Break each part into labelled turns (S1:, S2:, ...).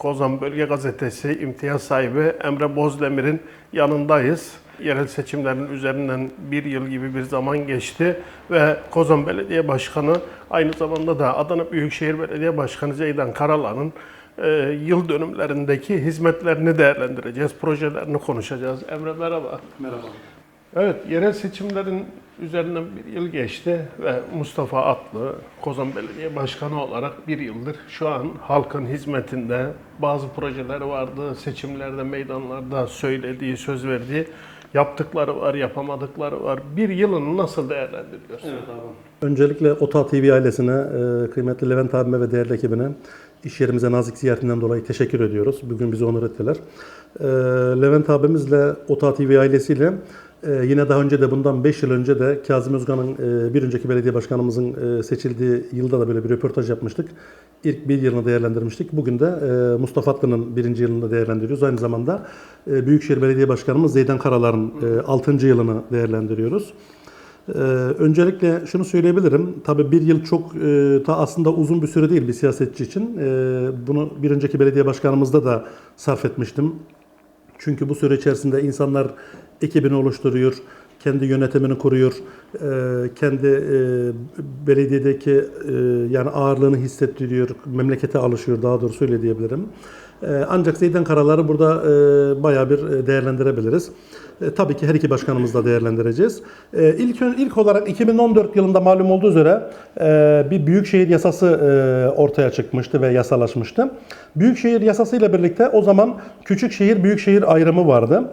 S1: Kozan Bölge Gazetesi imtiyaz sahibi Emre Bozdemir'in yanındayız. Yerel seçimlerin üzerinden bir yıl gibi bir zaman geçti ve Kozan Belediye Başkanı aynı zamanda da Adana Büyükşehir Belediye Başkanı Zeydan Karalan'ın e, yıl dönümlerindeki hizmetlerini değerlendireceğiz, projelerini konuşacağız. Emre merhaba.
S2: Merhaba.
S1: Evet, yerel seçimlerin üzerinden bir yıl geçti ve Mustafa Atlı, Kozan Belediye Başkanı olarak bir yıldır şu an halkın hizmetinde bazı projeleri vardı, seçimlerde, meydanlarda söylediği, söz verdiği yaptıkları var, yapamadıkları var. Bir yılını nasıl değerlendiriyorsun?
S2: Evet abi. Öncelikle Ota TV ailesine, e, kıymetli Levent abime ve değerli ekibine iş yerimize nazik ziyaretinden dolayı teşekkür ediyoruz. Bugün bizi onur ettiler. E, Levent abimizle Ota TV ailesiyle e, yine daha önce de bundan 5 yıl önce de Kazım Özkan'ın e, bir önceki belediye başkanımızın e, seçildiği yılda da böyle bir röportaj yapmıştık. İlk bir yılını değerlendirmiştik. Bugün de e, Mustafa Atlı'nın birinci yılını değerlendiriyoruz. Aynı zamanda e, Büyükşehir Belediye Başkanımız Zeydan Karalar'ın e, 6. yılını değerlendiriyoruz. Ee, öncelikle şunu söyleyebilirim. Tabii bir yıl çok e, da aslında uzun bir süre değil bir siyasetçi için. Ee, bunu bir önceki belediye başkanımızda da sarf etmiştim. Çünkü bu süre içerisinde insanlar ekibini oluşturuyor, kendi yönetimini kuruyor, e, kendi e, belediyedeki e, yani ağırlığını hissettiriyor, memlekete alışıyor daha doğrusu öyle diyebilirim. Ancak Zeydan Karalar'ı burada bayağı bir değerlendirebiliriz. Tabii ki her iki başkanımızı da değerlendireceğiz. İlk, ilk olarak 2014 yılında malum olduğu üzere bir büyükşehir yasası ortaya çıkmıştı ve yasalaşmıştı. Büyükşehir yasası ile birlikte o zaman küçük şehir büyük şehir ayrımı vardı.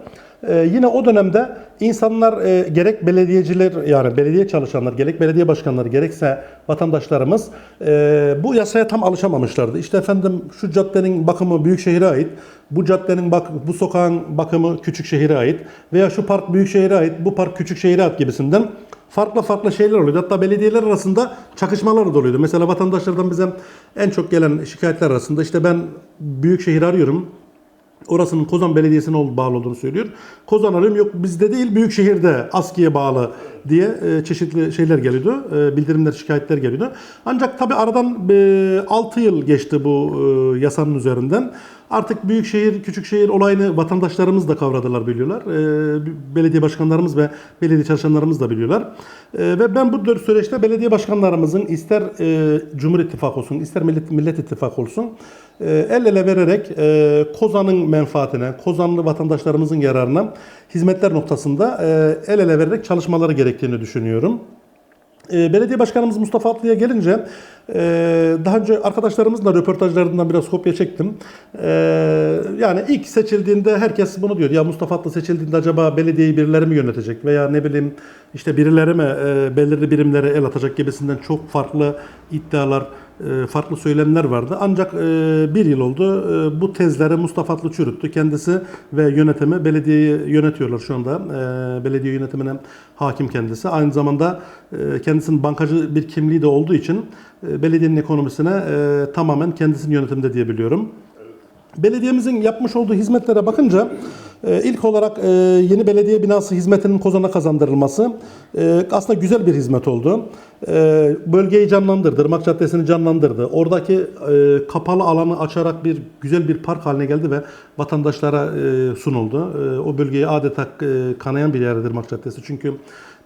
S2: Ee, yine o dönemde insanlar e, gerek belediyeciler yani belediye çalışanlar gerek belediye başkanları gerekse vatandaşlarımız e, bu yasaya tam alışamamışlardı. İşte efendim şu caddenin bakımı büyük şehire ait, bu caddenin bak bu sokağın bakımı küçük şehire ait veya şu park büyük şehire ait, bu park küçük şehire ait gibisinden farklı farklı şeyler oluyordu. Hatta belediyeler arasında çakışmalar da oluyordu. Mesela vatandaşlardan bize en çok gelen şikayetler arasında işte ben büyük şehir arıyorum. Orasının Kozan Belediyesi'ne bağlı olduğunu söylüyor. Kozan arıyorum yok bizde değil Büyükşehir'de ASKİ'ye bağlı diye e, çeşitli şeyler geliyordu. E, bildirimler, şikayetler geliyordu. Ancak tabi aradan e, 6 yıl geçti bu e, yasanın üzerinden. Artık büyükşehir, küçükşehir olayını vatandaşlarımız da kavradılar biliyorlar. E, belediye başkanlarımız ve belediye çalışanlarımız da biliyorlar. E, ve ben bu dört süreçte belediye başkanlarımızın ister e, Cumhur İttifakı olsun, ister Millet, Millet İttifakı olsun e, el ele vererek e, Kozan'ın menfaatine, Kozanlı vatandaşlarımızın yararına hizmetler noktasında e, el ele vererek çalışmaları gerektiğini düşünüyorum. E, Belediye Başkanımız Mustafa Atlı'ya gelince e, daha önce arkadaşlarımızla röportajlarından biraz kopya çektim. E, yani ilk seçildiğinde herkes bunu diyor. Ya Mustafa Atlı seçildiğinde acaba belediyeyi birileri mi yönetecek veya ne bileyim işte birileri mi e, belirli birimlere el atacak gibisinden çok farklı iddialar, farklı söylemler vardı. Ancak e, bir yıl oldu. E, Bu tezleri Mustafa Atlı çürüttü. Kendisi ve yönetimi belediyeyi yönetiyorlar şu anda. E, Belediye yönetimine hakim kendisi. Aynı zamanda e, kendisinin bankacı bir kimliği de olduğu için e, belediyenin ekonomisine e, tamamen kendisinin yönetiminde diyebiliyorum. Belediyemizin yapmış olduğu hizmetlere bakınca e, ilk olarak e, yeni belediye binası hizmetinin Kozan'a kazandırılması e, aslında güzel bir hizmet oldu. E, Bölgeyi canlandırdı, Irmak Caddesi'ni canlandırdı. Oradaki kapalı alanı açarak bir güzel bir park haline geldi ve vatandaşlara sunuldu. O bölgeyi adeta kanayan bir yerdir Irmak Caddesi. Çünkü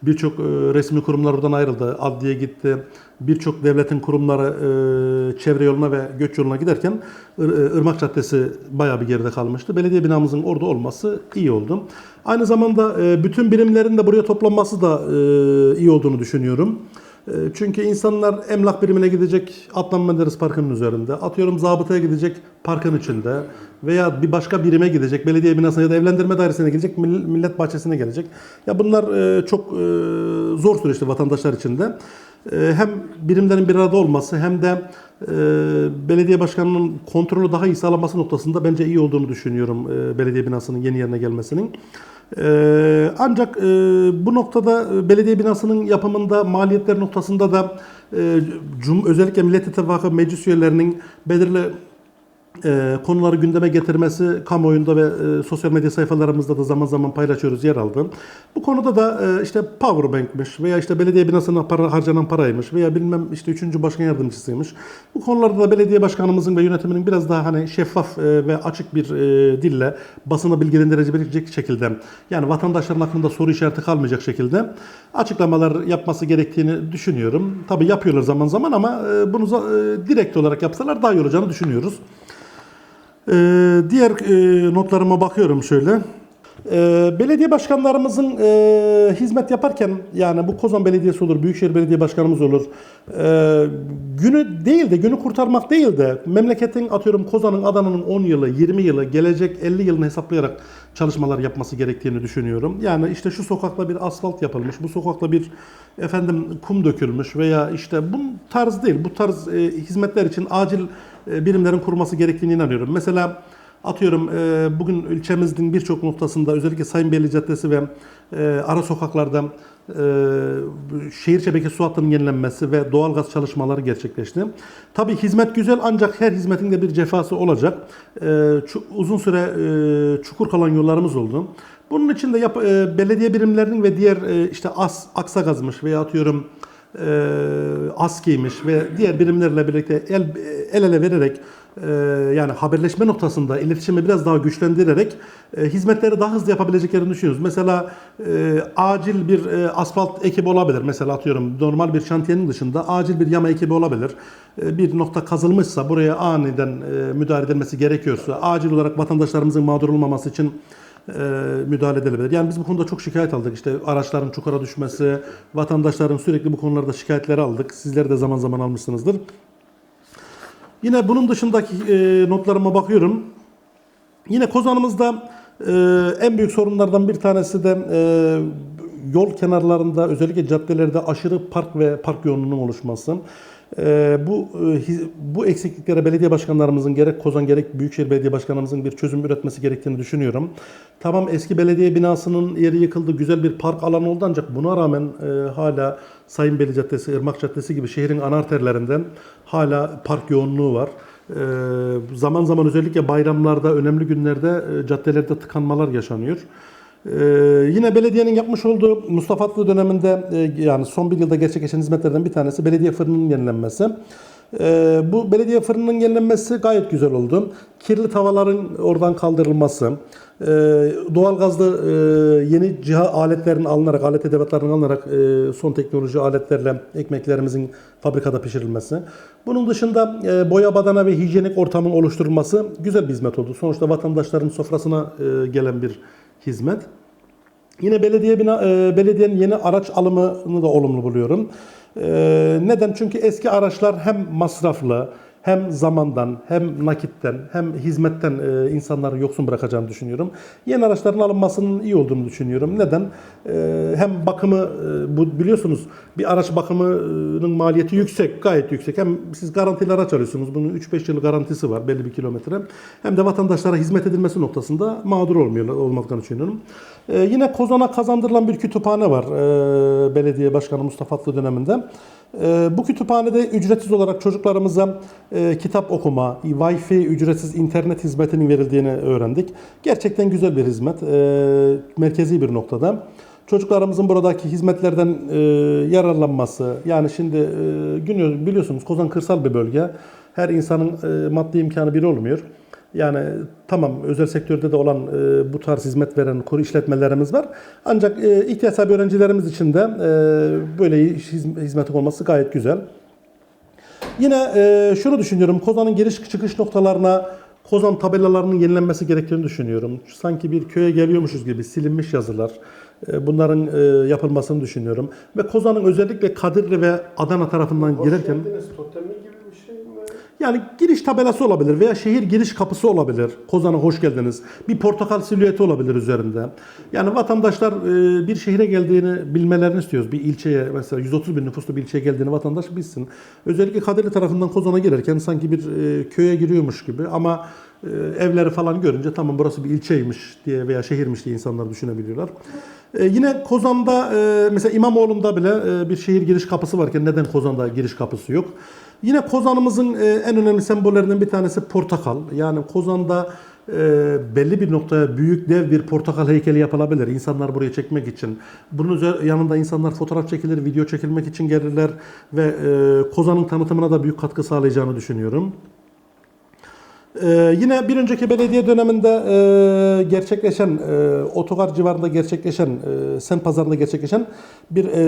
S2: Birçok e, resmi kurumlar oradan ayrıldı. Adliye gitti. Birçok devletin kurumları e, çevre yoluna ve göç yoluna giderken e, Irmak Caddesi bayağı bir geride kalmıştı. Belediye binamızın orada olması iyi oldu. Aynı zamanda bütün birimlerin de buraya toplanması da iyi olduğunu düşünüyorum. E, Çünkü insanlar emlak birimine gidecek Adnan Menderes Parkı'nın üzerinde. Atıyorum zabıtaya gidecek parkın içinde. Veya bir başka birime gidecek. Belediye binasına ya da evlendirme dairesine mill- Millet bahçesine gelecek. Ya bunlar e, çok e, zor süreçti vatandaşlar için de. E, Hem birimlerin bir arada olması hem de belediye başkanının kontrolü daha iyi sağlaması noktasında bence iyi olduğunu düşünüyorum belediye binasının yeni yerine gelmesinin. Ee, ancak e, bu noktada e, belediye binasının yapımında maliyetler noktasında da e, özellikle Millet İttifakı meclis üyelerinin belirli e, konuları gündeme getirmesi kamuoyunda ve e, sosyal medya sayfalarımızda da zaman zaman paylaşıyoruz yer aldı. Bu konuda da e, işte powerbank'miş veya işte belediye binasına para harcanan paraymış veya bilmem işte üçüncü başkan yardımcısıymış. Bu konularda da belediye başkanımızın ve yönetiminin biraz daha hani şeffaf e, ve açık bir e, dille basına bilgilendirecek şekilde yani vatandaşların aklında soru işareti kalmayacak şekilde açıklamalar yapması gerektiğini düşünüyorum. Tabii yapıyorlar zaman zaman ama e, bunu e, direkt olarak yapsalar daha iyi olacağını düşünüyoruz. Ee, diğer e, notlarıma bakıyorum şöyle. Ee, belediye başkanlarımızın e, hizmet yaparken yani bu Kozan Belediyesi olur, Büyükşehir Belediye Başkanımız olur. Ee, günü değil de günü kurtarmak değil de memleketin atıyorum Kozan'ın Adana'nın 10 yılı, 20 yılı, gelecek 50 yılını hesaplayarak çalışmalar yapması gerektiğini düşünüyorum. Yani işte şu sokakta bir asfalt yapılmış, bu sokakta bir efendim kum dökülmüş veya işte bu tarz değil, bu tarz e, hizmetler için acil e, birimlerin kurulması gerektiğine inanıyorum. Mesela atıyorum e, bugün ilçemizin birçok noktasında özellikle Sayınbeyli Caddesi ve e, ara sokaklarda e, şehir şebekesi su hattının yenilenmesi ve doğalgaz çalışmaları gerçekleşti. Tabii hizmet güzel ancak her hizmetin de bir cefası olacak. E, uzun süre e, çukur kalan yollarımız oldu. Bunun için de yap, e, belediye birimlerinin ve diğer e, işte as, Aksagaz'mış veya atıyorum e, ASKİ'ymiş ve diğer birimlerle birlikte el, el ele vererek yani haberleşme noktasında iletişimi biraz daha güçlendirerek e, hizmetleri daha hızlı yapabileceklerini düşünüyoruz. Mesela e, acil bir e, asfalt ekibi olabilir. Mesela atıyorum normal bir şantiyenin dışında acil bir yama ekibi olabilir. Bir nokta kazılmışsa buraya aniden müdahale edilmesi gerekiyorsa acil olarak vatandaşlarımızın mağdur olmaması için e, müdahale edilebilir. Yani biz bu konuda çok şikayet aldık. İşte araçların çukura düşmesi, vatandaşların sürekli bu konularda şikayetleri aldık. Sizler de zaman zaman almışsınızdır. Yine bunun dışındaki e, notlarıma bakıyorum. Yine Kozan'ımızda e, en büyük sorunlardan bir tanesi de e, yol kenarlarında özellikle caddelerde aşırı park ve park yoğunluğunun oluşması. E, bu e, bu eksikliklere belediye başkanlarımızın gerek Kozan gerek Büyükşehir Belediye Başkanımızın bir çözüm üretmesi gerektiğini düşünüyorum. Tamam eski belediye binasının yeri yıkıldı, güzel bir park alanı oldu ancak buna rağmen e, hala Sayınbeyli Caddesi, Irmak Caddesi gibi şehrin ana arterlerinden hala park yoğunluğu var. Ee, zaman zaman özellikle bayramlarda, önemli günlerde e, caddelerde tıkanmalar yaşanıyor. Ee, yine belediyenin yapmış olduğu Mustafa Atlı döneminde e, yani son bir yılda gerçekleşen hizmetlerden bir tanesi belediye fırınının yenilenmesi. Ee, bu belediye fırınının yenilenmesi gayet güzel oldu. Kirli tavaların oradan kaldırılması, e, doğalgazlı e, yeni ciha aletlerin alınarak, alet edevatlarının alınarak e, son teknoloji aletlerle ekmeklerimizin fabrikada pişirilmesi. Bunun dışında e, boya badana ve hijyenik ortamın oluşturulması güzel bir hizmet oldu. Sonuçta vatandaşların sofrasına e, gelen bir hizmet. Yine belediye bina, e, belediyenin yeni araç alımını da olumlu buluyorum. E, neden? Çünkü eski araçlar hem masraflı, hem zamandan, hem nakitten, hem hizmetten e, insanları yoksun bırakacağını düşünüyorum. Yeni araçların alınmasının iyi olduğunu düşünüyorum. Neden? E, hem bakımı, e, bu biliyorsunuz bir araç bakımının maliyeti yüksek, gayet yüksek. Hem siz garantili araç alıyorsunuz. Bunun 3-5 yıl garantisi var belli bir kilometre. Hem de vatandaşlara hizmet edilmesi noktasında mağdur olmuyor olmaklarını düşünüyorum. Yine Kozan'a kazandırılan bir kütüphane var belediye başkanı Mustafa Atlı döneminde. Ee, bu kütüphanede ücretsiz olarak çocuklarımıza e, kitap okuma, Wi-Fi ücretsiz internet hizmetinin verildiğini öğrendik. Gerçekten güzel bir hizmet, ee, merkezi bir noktada. Çocuklarımızın buradaki hizmetlerden e, yararlanması, yani şimdi e, biliyorsunuz Kozan kırsal bir bölge. Her insanın e, maddi imkanı bir olmuyor. Yani tamam özel sektörde de olan e, bu tarz hizmet veren kuru işletmelerimiz var. Ancak e, ihtiyaç sahibi öğrencilerimiz için de e, böyle hiz- hizmetin olması gayet güzel. Yine e, şunu düşünüyorum. Kozan'ın giriş çıkış noktalarına Kozan tabelalarının yenilenmesi gerektiğini düşünüyorum. Sanki bir köye geliyormuşuz gibi silinmiş yazılar. E, bunların e, yapılmasını düşünüyorum. Ve Kozan'ın özellikle Kadirli ve Adana tarafından girerken
S1: totemi gibi bir şey mi?
S2: Yani giriş tabelası olabilir veya şehir giriş kapısı olabilir. Kozan'a hoş geldiniz. Bir portakal silüeti olabilir üzerinde. Yani vatandaşlar e, bir şehre geldiğini bilmelerini istiyoruz. Bir ilçeye mesela 130 bin nüfuslu bir ilçeye geldiğini vatandaş bilsin. Özellikle Kadirli tarafından Kozan'a girerken sanki bir e, köye giriyormuş gibi ama e, evleri falan görünce tamam burası bir ilçeymiş diye veya şehirmiş diye insanlar düşünebiliyorlar. E, yine Kozan'da e, mesela İmamoğlu'nda bile e, bir şehir giriş kapısı varken neden Kozan'da giriş kapısı yok? Yine Kozan'ımızın e, en önemli sembollerinden bir tanesi portakal. Yani Kozan'da e, belli bir noktaya büyük dev bir portakal heykeli yapılabilir. İnsanlar buraya çekmek için. Bunun yanında insanlar fotoğraf çekilir, video çekilmek için gelirler ve e, Kozan'ın tanıtımına da büyük katkı sağlayacağını düşünüyorum. Ee, yine bir önceki belediye döneminde e, gerçekleşen, e, otogar civarında gerçekleşen, e, sen pazarında gerçekleşen bir e,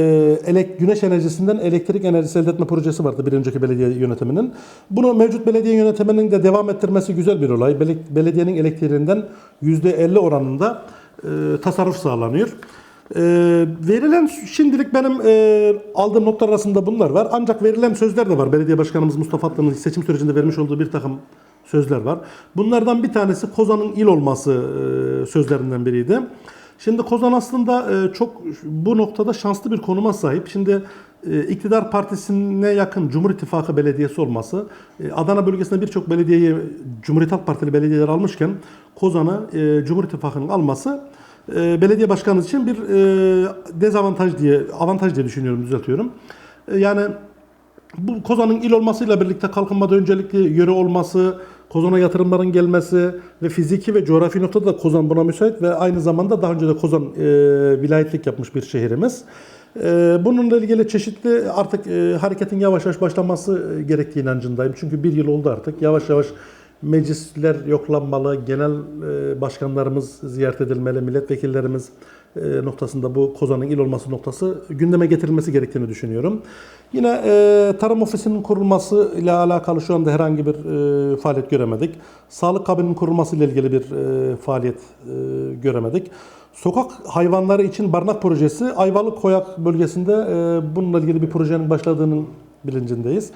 S2: elek, güneş enerjisinden elektrik enerjisi elde etme projesi vardı bir önceki belediye yönetiminin. Bunu mevcut belediye yönetiminin de devam ettirmesi güzel bir olay. Bele- belediyenin elektriğinden %50 oranında e, tasarruf sağlanıyor. E, verilen şimdilik benim e, aldığım notlar arasında bunlar var. Ancak verilen sözler de var. Belediye Başkanımız Mustafa Atlı'nın seçim sürecinde vermiş olduğu bir takım sözler var. Bunlardan bir tanesi Kozan'ın il olması e, sözlerinden biriydi. Şimdi Kozan aslında e, çok bu noktada şanslı bir konuma sahip. Şimdi e, iktidar partisine yakın Cumhur İttifakı belediyesi olması, Adana bölgesinde birçok belediyeyi Cumhuriyet Halk Partili belediyeler almışken Kozan'ı Cumhur İttifakı'nın alması belediye başkanımız için bir dezavantaj diye, avantaj diye düşünüyorum, düzeltiyorum. Yani bu Kozan'ın il olmasıyla birlikte kalkınmada öncelikli yöre olması, Kozan'a yatırımların gelmesi ve fiziki ve coğrafi noktada da Kozan buna müsait ve aynı zamanda daha önce de Kozan e, vilayetlik yapmış bir şehrimiz. E, bununla ilgili çeşitli artık e, hareketin yavaş yavaş başlaması gerektiği inancındayım. Çünkü bir yıl oldu artık. Yavaş yavaş meclisler yoklanmalı, genel e, başkanlarımız ziyaret edilmeli, milletvekillerimiz e, noktasında bu Kozan'ın il olması noktası gündeme getirilmesi gerektiğini düşünüyorum. Yine e, tarım ofisinin kurulması ile alakalı şu anda herhangi bir e, faaliyet göremedik. Sağlık kabininin kurulması ile ilgili bir e, faaliyet e, göremedik. Sokak hayvanları için barınak projesi Ayvalık Koyak bölgesinde e, bununla ilgili bir projenin başladığının bilincindeyiz.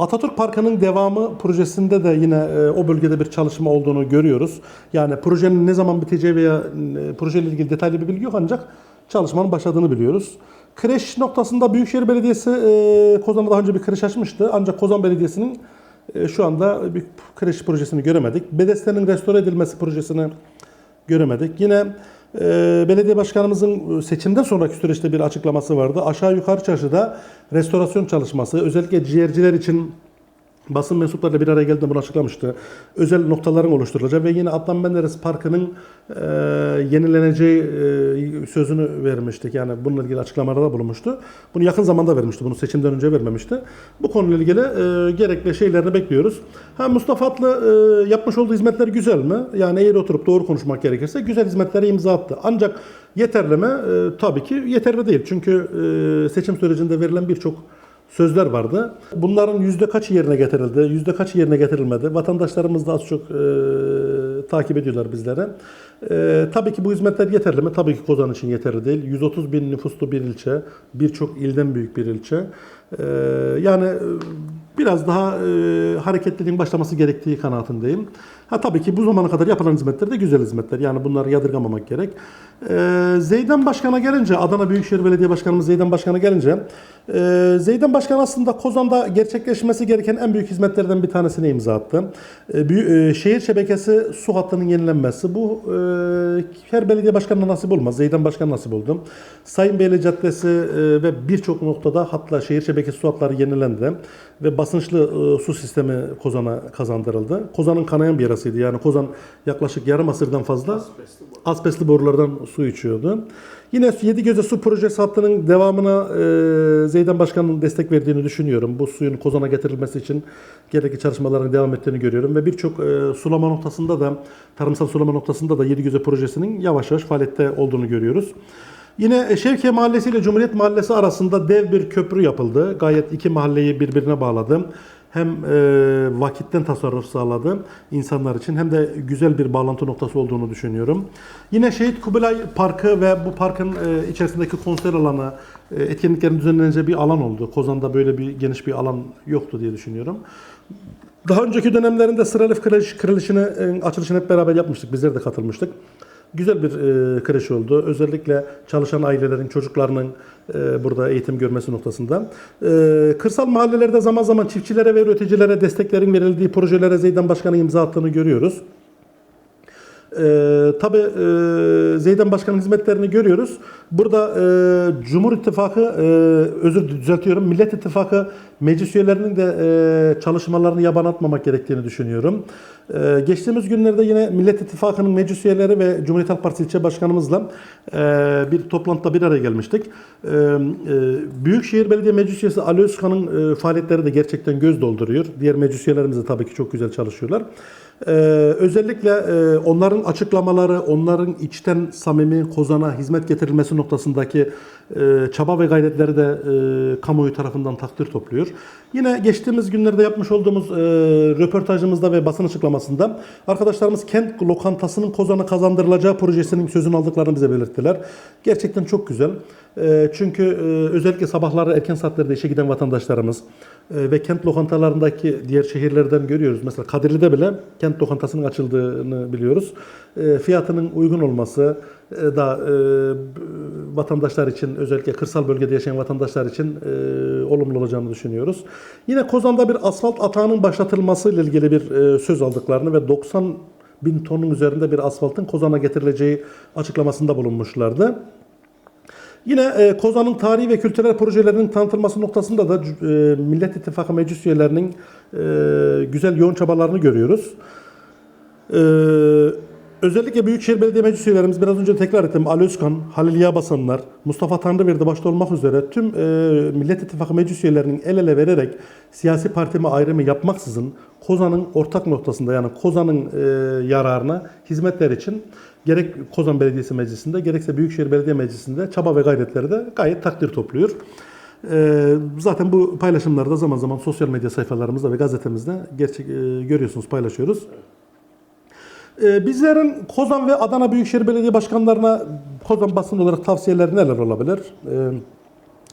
S2: Atatürk Parkı'nın devamı projesinde de yine e, o bölgede bir çalışma olduğunu görüyoruz. Yani projenin ne zaman biteceği veya e, projeyle ilgili detaylı bir bilgi yok ancak çalışmanın başladığını biliyoruz. Kreş noktasında Büyükşehir Belediyesi e, Kozan'da daha önce bir kreş açmıştı. Ancak Kozan Belediyesi'nin e, şu anda bir kreş projesini göremedik. Bedeste'nin restore edilmesi projesini göremedik. Yine belediye başkanımızın seçimden sonraki süreçte bir açıklaması vardı. Aşağı yukarı çarşıda restorasyon çalışması, özellikle ciğerciler için basın mensuplarıyla bir araya geldiğinde bunu açıklamıştı. Özel noktaların oluşturulacağı ve yine Adnan Menderes Parkı'nın e, yenileneceği e, sözünü vermiştik. Yani bununla ilgili açıklamalarda bulunmuştu. Bunu yakın zamanda vermişti. Bunu seçimden önce vermemişti. Bu konuyla ilgili e, gerekli şeylerini bekliyoruz. Ha Mustafa Atlı e, yapmış olduğu hizmetler güzel mi? Yani eğri oturup doğru konuşmak gerekirse güzel hizmetlere imza attı. Ancak yeterli mi? E, tabii ki yeterli değil. Çünkü e, seçim sürecinde verilen birçok sözler vardı. Bunların yüzde kaçı yerine getirildi, yüzde kaçı yerine getirilmedi. Vatandaşlarımız da az çok e, takip ediyorlar bizlere. E, tabii ki bu hizmetler yeterli mi? Tabii ki Kozan için yeterli değil. 130 bin nüfuslu bir ilçe, birçok ilden büyük bir ilçe. E, yani e, biraz daha e, hareketliliğin başlaması gerektiği kanaatindeyim. Ha tabii ki bu zamana kadar yapılan hizmetler de güzel hizmetler. Yani bunları yadırgamamak gerek. Ee, Zeydan Başkan'a gelince, Adana Büyükşehir Belediye Başkanımız Zeydan Başkan'a gelince, e, Zeydan Başkan aslında Kozan'da gerçekleşmesi gereken en büyük hizmetlerden bir tanesine imza attı. E, büyü- e, şehir şebekesi su hattının yenilenmesi. Bu e, her belediye başkanına nasip olmaz. Zeydan Başkan nasip oldu. Sayın Beyli Caddesi e, ve birçok noktada hatla şehir şebekesi su hatları yenilendi ve basınçlı e, su sistemi Kozan'a kazandırıldı. Kozan'ın kanayan bir yarasıydı. Yani Kozan yaklaşık yarım asırdan fazla asbestli borulardan su içiyordu. Yine Yedi Göze Su Projesi hattının devamına e, Zeydan Başkan'ın destek verdiğini düşünüyorum. Bu suyun Kozan'a getirilmesi için gerekli çalışmaların devam ettiğini görüyorum ve birçok e, sulama noktasında da tarımsal sulama noktasında da Yedi Göze Projesi'nin yavaş yavaş faaliyette olduğunu görüyoruz. Yine Şevkiye Mahallesi ile Cumhuriyet Mahallesi arasında dev bir köprü yapıldı. Gayet iki mahalleyi birbirine bağladı. Hem e, vakitten tasarruf sağladı insanlar için hem de güzel bir bağlantı noktası olduğunu düşünüyorum. Yine Şehit Kubilay Parkı ve bu parkın e, içerisindeki konser alanı, e, etkinliklerin düzenleneceği bir alan oldu. Kozan'da böyle bir geniş bir alan yoktu diye düşünüyorum. Daha önceki dönemlerinde Sıralif Kreş kırılışını, e, açılışını hep beraber yapmıştık. Bizler de katılmıştık. Güzel bir e, kreş oldu. Özellikle çalışan ailelerin, çocuklarının e, burada eğitim görmesi noktasında. E, kırsal mahallelerde zaman zaman çiftçilere ve üreticilere desteklerin verildiği projelere Zeydan Başkan'ın imza attığını görüyoruz. Ee, tabii e, Zeydan Başkan'ın hizmetlerini görüyoruz. Burada e, Cumhur İttifakı, e, özür düzeltiyorum, Millet İttifakı meclis üyelerinin de e, çalışmalarını yaban atmamak gerektiğini düşünüyorum. E, geçtiğimiz günlerde yine Millet İttifakı'nın meclis üyeleri ve Cumhuriyet Halk Partisi ilçe başkanımızla e, bir toplantıda bir araya gelmiştik. E, e, Büyükşehir Belediye Meclis Üyesi Ali Özkan'ın e, faaliyetleri de gerçekten göz dolduruyor. Diğer meclis üyelerimiz de tabii ki çok güzel çalışıyorlar. Ee, özellikle e, onların açıklamaları, onların içten samimi Kozan'a hizmet getirilmesi noktasındaki e, çaba ve gayretleri de e, kamuoyu tarafından takdir topluyor. Yine geçtiğimiz günlerde yapmış olduğumuz röportajımızda ve basın açıklamasında arkadaşlarımız kent lokantasının Kozan'a kazandırılacağı projesinin sözünü aldıklarını bize belirttiler. Gerçekten çok güzel. Çünkü özellikle sabahları erken saatlerde işe giden vatandaşlarımız ve kent lokantalarındaki diğer şehirlerden görüyoruz. Mesela Kadirli'de bile kent lokantasının açıldığını biliyoruz. E, fiyatının uygun olması e, da e, vatandaşlar için özellikle kırsal bölgede yaşayan vatandaşlar için e, olumlu olacağını düşünüyoruz. Yine Kozan'da bir asfalt atağının başlatılması ile ilgili bir söz aldıklarını ve 90 bin tonun üzerinde bir asfaltın Kozan'a getirileceği açıklamasında bulunmuşlardı. Yine e, Kozan'ın tarihi ve kültürel projelerinin tanıtılması noktasında da e, Millet İttifakı meclis üyelerinin e, güzel yoğun çabalarını görüyoruz. E, özellikle Büyükşehir Belediye Meclis üyelerimiz biraz önce tekrar ettim. Ali Özkan, Halil Yağbasanlar, Mustafa Tanrıverdi başta olmak üzere tüm e, Millet İttifakı meclis üyelerinin el ele vererek siyasi partime ayrımı yapmaksızın Kozan'ın ortak noktasında yani Kozan'ın e, yararına hizmetler için gerek Kozan Belediyesi Meclisi'nde gerekse Büyükşehir Belediye Meclisi'nde çaba ve gayretleri de gayet takdir topluyor. Ee, zaten bu paylaşımları da zaman zaman sosyal medya sayfalarımızda ve gazetemizde gerçek e, görüyorsunuz paylaşıyoruz. Ee, bizlerin Kozan ve Adana Büyükşehir Belediye Başkanlarına Kozan basın olarak tavsiyeleri neler olabilir? Ee,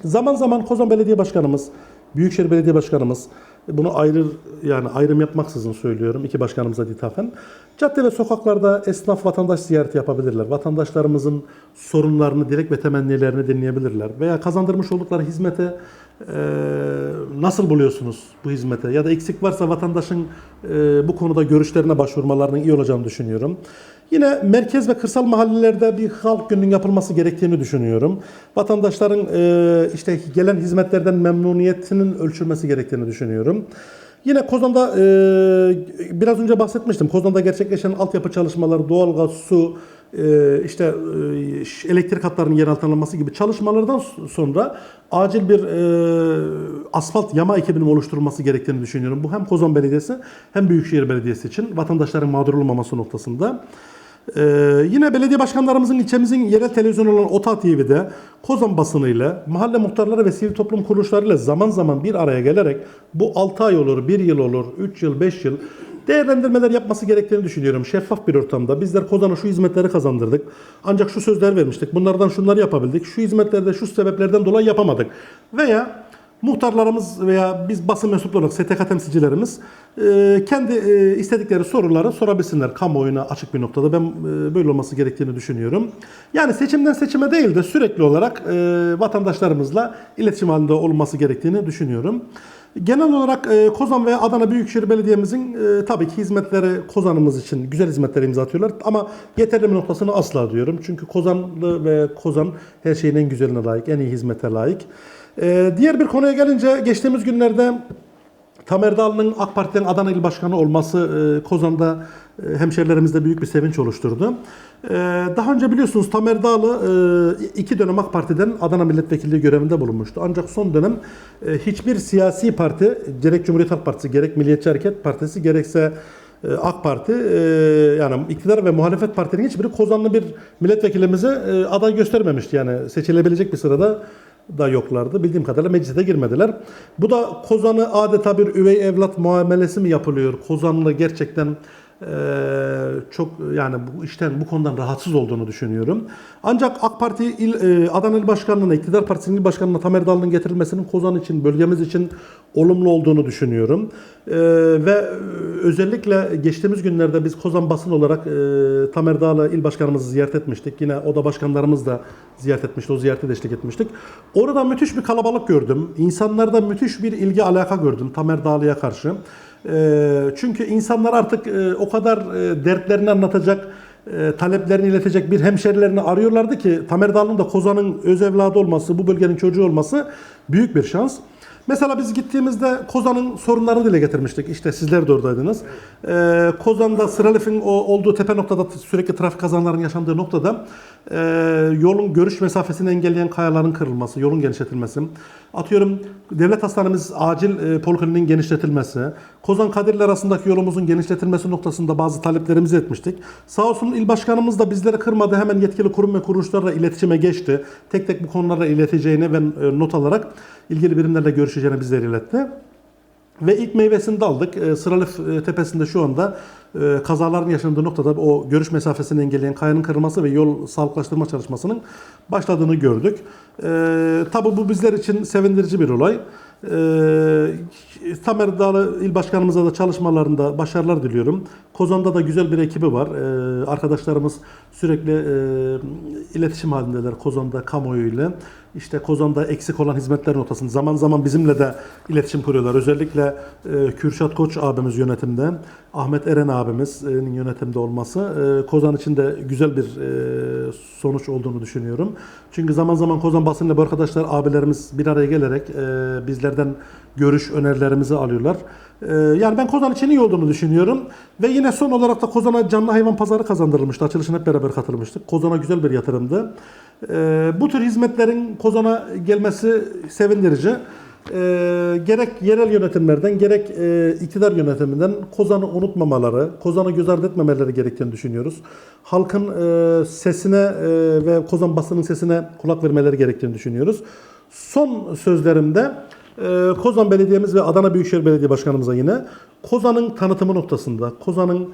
S2: zaman zaman Kozan Belediye Başkanımız, Büyükşehir Belediye Başkanımız bunu ayrı yani ayrım yapmaksızın söylüyorum iki başkanımıza ithafen. Cadde ve sokaklarda esnaf vatandaş ziyareti yapabilirler. Vatandaşlarımızın sorunlarını, direkt ve temennilerini dinleyebilirler. Veya kazandırmış oldukları hizmete e, nasıl buluyorsunuz bu hizmete? Ya da eksik varsa vatandaşın e, bu konuda görüşlerine başvurmalarının iyi olacağını düşünüyorum. Yine merkez ve kırsal mahallelerde bir halk gününün yapılması gerektiğini düşünüyorum. Vatandaşların e, işte gelen hizmetlerden memnuniyetinin ölçülmesi gerektiğini düşünüyorum. Yine Kozan'da e, biraz önce bahsetmiştim. Kozan'da gerçekleşen altyapı çalışmaları, doğalgaz, su, işte e, elektrik hatlarının yeraltılması gibi çalışmalardan sonra acil bir e, asfalt yama ekibinin oluşturulması gerektiğini düşünüyorum. Bu hem Kozan Belediyesi hem Büyükşehir Belediyesi için vatandaşların mağdur olmaması noktasında. Ee, yine belediye başkanlarımızın ilçemizin yerel televizyonu olan OTA TV'de Kozan basınıyla, mahalle muhtarları ve sivil toplum kuruluşlarıyla zaman zaman bir araya gelerek bu 6 ay olur, 1 yıl olur, 3 yıl, 5 yıl değerlendirmeler yapması gerektiğini düşünüyorum. Şeffaf bir ortamda bizler Kozan'a şu hizmetleri kazandırdık. Ancak şu sözler vermiştik. Bunlardan şunları yapabildik. Şu hizmetlerde şu sebeplerden dolayı yapamadık. Veya muhtarlarımız veya biz basın mensupları olarak STK temsilcilerimiz e, kendi e, istedikleri soruları sorabilsinler kamuoyuna açık bir noktada. Ben e, böyle olması gerektiğini düşünüyorum. Yani seçimden seçime değil de sürekli olarak vatandaşlarımızla iletişim halinde olması gerektiğini düşünüyorum. Genel olarak e, Kozan ve Adana Büyükşehir Belediye'mizin e, tabii ki hizmetleri Kozan'ımız için güzel hizmetler imza atıyorlar. Ama yeterli bir noktasını asla diyorum. Çünkü Kozanlı ve Kozan her şeyin en güzeline layık, en iyi hizmete layık. E, diğer bir konuya gelince geçtiğimiz günlerde Tamer Dağlı'nın AK Parti'den Adana İl Başkanı olması e, Kozan'da e, hemşerilerimizde büyük bir sevinç oluşturdu. E, Daha önce biliyorsunuz Tamer Dağlı e, iki dönem AK Parti'den Adana Milletvekilliği görevinde bulunmuştu. Ancak son dönem e, hiçbir siyasi parti, gerek Cumhuriyet Halk Partisi, gerek Milliyetçi Hareket Partisi, gerekse e, AK Parti yani iktidar ve muhalefet partilerinin hiçbiri Kozanlı bir milletvekilimize aday göstermemişti. Yani seçilebilecek bir sırada da yoklardı. Bildiğim kadarıyla meclise de girmediler. Bu da Kozan'ı adeta bir üvey evlat muamelesi mi yapılıyor? Kozanlı gerçekten çok yani bu işten bu konudan rahatsız olduğunu düşünüyorum. Ancak AK Parti il, eee, Adana İl Başkanlığı'na, İktidar Partisi'nin il başkanlığına Tamer Dağlı'nın getirilmesinin Kozan için, bölgemiz için olumlu olduğunu düşünüyorum. Eee, ve e, özellikle geçtiğimiz günlerde biz Kozan basın olarak eee Tamer Dağlı il başkanımızı ziyaret etmiştik. Yine oda başkanlarımız da ziyaret etmişti. O ziyarete de etmiştik. Orada müthiş bir kalabalık gördüm. İnsanlarda müthiş bir ilgi alaka gördüm Tamer Dağlı'ya karşı. Eee, çünkü insanlar artık eee, o kadar eee, dertlerini anlatacak e, taleplerini iletecek bir hemşerilerini arıyorlardı ki Tamer Dağlı'nın da Kozan'ın öz evladı olması, bu bölgenin çocuğu olması büyük bir şans. Mesela biz gittiğimizde Kozan'ın sorunlarını dile getirmiştik. İşte sizler de oradaydınız. Ee, Kozan'da Sıralif'in olduğu tepe noktada sürekli trafik kazalarının yaşandığı noktada e, yolun görüş mesafesini engelleyen kayaların kırılması, yolun genişletilmesi. Atıyorum devlet hastanemiz acil e, polikliniğin genişletilmesi, Kozan Kadirli arasındaki yolumuzun genişletilmesi noktasında bazı taleplerimizi etmiştik. Sağ olsun il başkanımız da bizleri kırmadı. Hemen yetkili kurum ve kuruluşlarla iletişime geçti. Tek tek bu konulara ileteceğini ve e, not alarak ilgili birimlerle görüşeceğini bizlere iletti. Ve ilk meyvesini de aldık. E, Sıralif e, tepesinde şu anda e, kazaların yaşandığı noktada o görüş mesafesini engelleyen kayanın kırılması ve yol sağlıklaştırma çalışmasının başladığını gördük. E, tabii bu bizler için sevindirici bir olay. E, Tamer Dağlı İl Başkanımıza da çalışmalarında başarılar diliyorum. Kozan'da da güzel bir ekibi var. E, arkadaşlarımız sürekli e, iletişim halindeler Kozan'da kamuoyuyla. İşte Kozan'da eksik olan hizmetler notasını zaman zaman bizimle de iletişim kuruyorlar. Özellikle e, Kürşat Koç abimiz yönetimde, Ahmet Eren abimizin yönetimde olması e, Kozan için de güzel bir e, sonuç olduğunu düşünüyorum. Çünkü zaman zaman Kozan basınıyla bu arkadaşlar, abilerimiz bir araya gelerek e, bizlerden görüş önerilerimizi alıyorlar. E, yani ben Kozan için iyi olduğunu düşünüyorum. Ve yine son olarak da Kozan'a canlı hayvan pazarı kazandırılmıştı. Açılışına hep beraber katılmıştık. Kozan'a güzel bir yatırımdı. E, bu tür hizmetlerin Kozan'a gelmesi sevindirici. E, gerek yerel yönetimlerden gerek e, iktidar yönetiminden Kozan'ı unutmamaları, Kozan'ı göz ardı etmemeleri gerektiğini düşünüyoruz. Halkın e, sesine e, ve Kozan basının sesine kulak vermeleri gerektiğini düşünüyoruz. Son sözlerimde e, Kozan Belediye'miz ve Adana Büyükşehir Belediye Başkanımıza yine Kozan'ın tanıtımı noktasında, Kozan'ın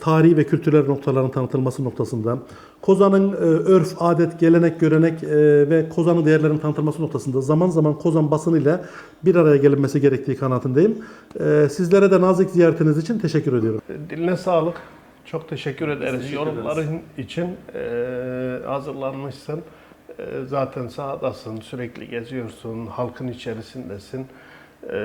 S2: tarihi ve kültürel noktaların tanıtılması noktasında, Kozan'ın e, örf, adet, gelenek, görenek e, ve Kozan'ın değerlerinin tanıtılması noktasında zaman zaman Kozan basınıyla bir araya gelinmesi gerektiği kanaatindeyim. E, Sizlere de nazik ziyaretiniz için teşekkür ediyorum.
S1: Diline sağlık. Çok teşekkür ederiz.
S2: teşekkür
S1: Yorumların için e, hazırlanmışsın. E, zaten sahadasın, sürekli geziyorsun, halkın içerisindesin. E,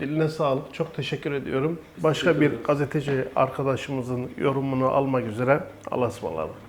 S1: diline sağlık. Çok teşekkür ediyorum. Başka bir gazeteci arkadaşımızın yorumunu almak üzere Allah'a ısmarladık.